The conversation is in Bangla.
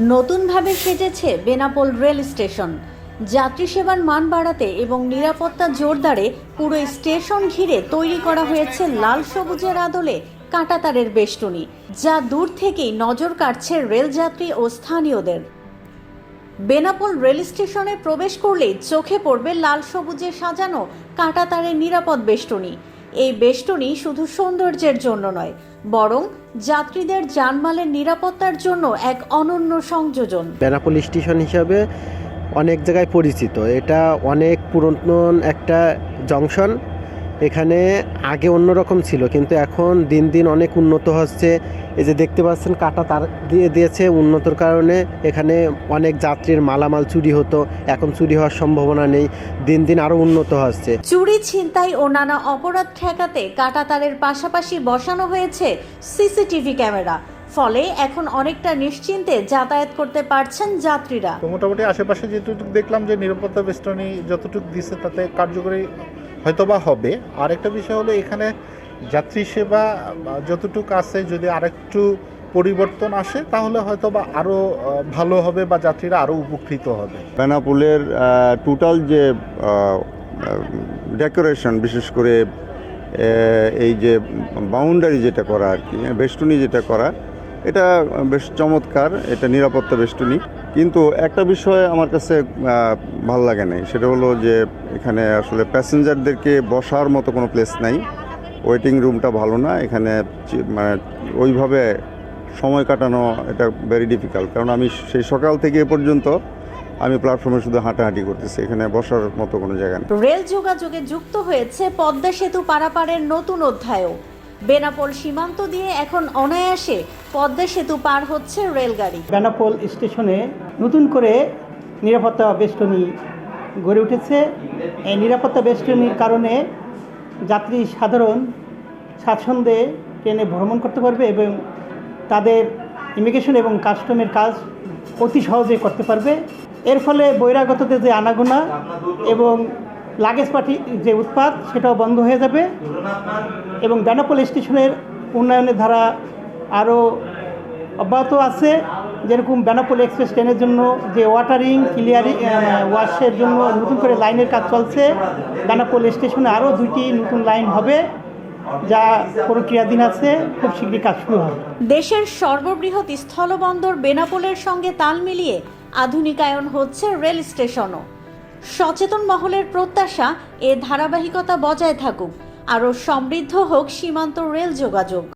নতুনভাবে সেজেছে বেনাপোল রেল স্টেশন। যাত্রী সেবার মান বাড়াতে এবং নিরাপত্তা জোরদারে পুরো স্টেশন ঘিরে তৈরি করা হয়েছে লাল সবুজের আদলে কাঁটাতারের বেষ্টনী, যা দূর থেকেই নজর কাটছে রেলযাত্রী ও স্থানীয়দের। বেনাপোল রেল স্টেশনে প্রবেশ করলেই চোখে পড়বে লাল সবুজে সাজানো কাঁটাতারের নিরাপদ বেষ্টনী। এই বেষ্টনী শুধু সৌন্দর্যের জন্য নয়, বরং যাত্রীদের যানমালের নিরাপত্তার জন্য এক অনন্য সংযোজন। বেনাপোল স্টেশন হিসাবে অনেক জায়গায় পরিচিত। এটা অনেক পুরাতন একটা জংশন। এখানে আগে অন্যরকম ছিল কিন্তু এখন দিন দিন অনেক উন্নত হচ্ছে। এই যে দেখতে পাচ্ছেন কাটা তার দিয়ে দিয়েছে। উন্নতর কারণে এখানে অনেক যাত্রীর মালামাল চুরি হতো। এখন চুরি হওয়ার সম্ভাবনা নেই। দিন দিন আরও উন্নত হচ্ছে। চুরি ছিনতাই ও নানা অপরাধ ঠেকাতে কাটা তারের পাশাপাশি বসানো হয়েছে সিসিটিভি ক্যামেরা। ফলে এখন অনেকটা নিশ্চিন্তে যাতায়াত করতে পারছেন যাত্রীরা। মোটামুটি আশেপাশে যেটুকু দেখলাম যে নিরাপত্তা বেষ্টনী যতটুকু দিচ্ছে তাতে কার্যকরী হয়তোবা হবে। আর একটা বিষয় হলো এখানে যাত্রী সেবা যতটুকু আছে যদি আরেকটু পরিবর্তন আসে, তাহলে হয়তো বা আরও ভালো হবে বা যাত্রীরা আরও উপকৃত হবে। বেনাপুলের টোটাল যে ডেকোরেশন বিশেষ করে এই যে বাউন্ডারি যেটা করা আর কি বেষ্টনী যেটা করা, এটা বেশ চমৎকার, এটা নিরাপত্তা বেষ্টনী কিন্তু একটা বিষয় আমার কাছে ভালো লাগে নাই। সেটা হলো যে এখানে আসলে প্যাসেঞ্জারদেরকে বসার মতো কোনো প্লেস নাই। ওয়েটিং রুমটা ভালো না। এখানে মানে ওইভাবে সময় কাটানো এটা ভেরি ডিফিকাল্ট কারণ আমি সেই সকাল থেকে এ পর্যন্ত আমি প্ল্যাটফর্মে শুধু হাঁটাহাঁটি করতেছি। এখানে বসার মতো কোনো জায়গা নেই। রেল যোগাযোগে যুক্ত হয়েছে পদ্মা সেতু পারাপারের নতুন অধ্যায়ও। বেনাপোল সীমান্ত দিয়ে এখন অনায়াসে পদ্মা সেতু পার হচ্ছে রেলগাড়ি। বেনাপোল স্টেশনে নতুন করে নিরাপত্তা বেষ্টনী গড়ে উঠেছে। এই নিরাপত্তা বেষ্টনীর কারণে যাত্রী সাধারণ স্বাচ্ছন্দ্যে ট্রেনে ভ্রমণ করতে পারবে এবং তাদের ইমিগ্রেশন এবং কাস্টমের কাজ অতি সহজে করতে পারবে। এর ফলে বহিরাগতদের যে আনাগোনা এবং লাগেজ পার্টি যে উৎপাদ সেটাও বন্ধ হয়ে যাবে। এবং বেনাপোল স্টেশনের উন্নয়নের ধারা আরও অব্যাহত আছে। যেরকম বেনাপোল এক্সপ্রেস ট্রেনের জন্য যে ওয়াটারিং, ক্লিয়ারিং ওয়াশের জন্য নতুন করে লাইনের কাজ চলছে। বেনাপোল স্টেশনে আরও দুইটি নতুন লাইন হবে, যা প্রক্রিয়াধীন আছে। খুব শীঘ্রই কাজ শুরু হবে। দেশের সর্ববৃহৎ স্থলবন্দর বেনাপোলের সঙ্গে তাল মিলিয়ে আধুনিকায়ন হচ্ছে রেল স্টেশনও। সচেতন মহলের প্রত্যাশা এ ধারাবাহিকতা বজায় থাকুক আরও সমৃদ্ধ হোক সীমান্ত রেল যোগাযোগ।